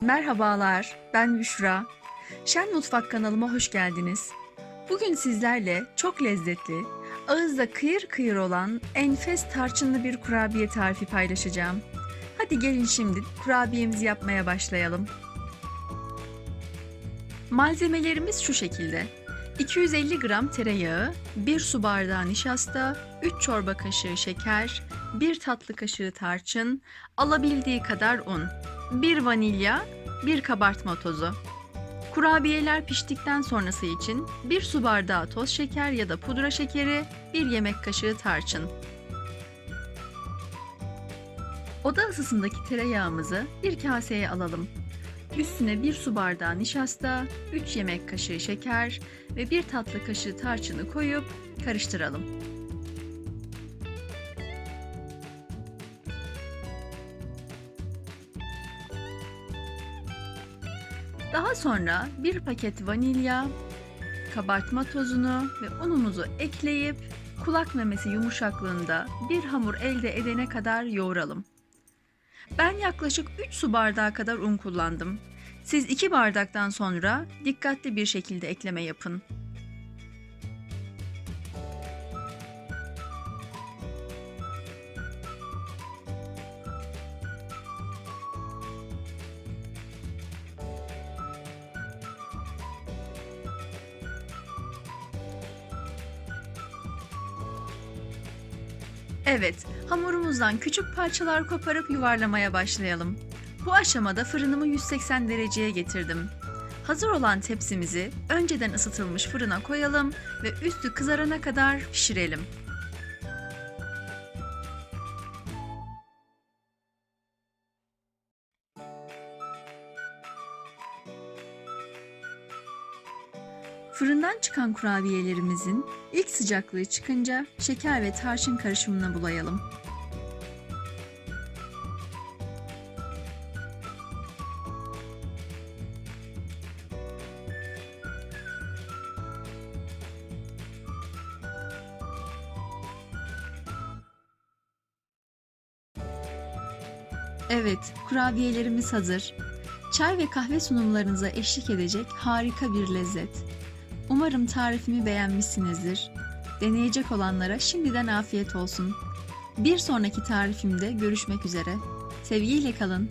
Merhabalar, ben Büşra. Şen Mutfak kanalıma hoş geldiniz. Bugün sizlerle çok lezzetli, ağızda kıyır kıyır olan enfes tarçınlı bir kurabiye tarifi paylaşacağım. Hadi gelin şimdi kurabiyemizi yapmaya başlayalım. Malzemelerimiz şu şekilde. 250 gram tereyağı, 1 su bardağı nişasta, 3 çorba kaşığı şeker, 1 tatlı kaşığı tarçın, alabildiği kadar un, 1 vanilya, 1 kabartma tozu. Kurabiyeler piştikten sonrası için 1 su bardağı toz şeker ya da pudra şekeri, 1 yemek kaşığı tarçın. Oda ısısındaki tereyağımızı bir kaseye alalım. Üstüne 1 su bardağı nişasta, 3 yemek kaşığı şeker ve 1 tatlı kaşığı tarçını koyup karıştıralım. Daha sonra bir paket vanilya, kabartma tozunu ve unumuzu ekleyip kulak memesi yumuşaklığında bir hamur elde edene kadar yoğuralım. Ben yaklaşık 3 su bardağı kadar un kullandım. Siz 2 bardaktan sonra dikkatli bir şekilde ekleme yapın. Evet, hamurumuzdan küçük parçalar koparıp yuvarlamaya başlayalım. Bu aşamada fırınımı 180 dereceye getirdim. Hazır olan tepsimizi önceden ısıtılmış fırına koyalım ve üstü kızarana kadar pişirelim. Fırından çıkan kurabiyelerimizin ilk sıcaklığı çıkınca şeker ve tarçın karışımına bulayalım. Evet, kurabiyelerimiz hazır. Çay ve kahve sunumlarınıza eşlik edecek harika bir lezzet. Umarım tarifimi beğenmişsinizdir. Deneyecek olanlara şimdiden afiyet olsun. Bir sonraki tarifimde görüşmek üzere. Sevgiyle kalın.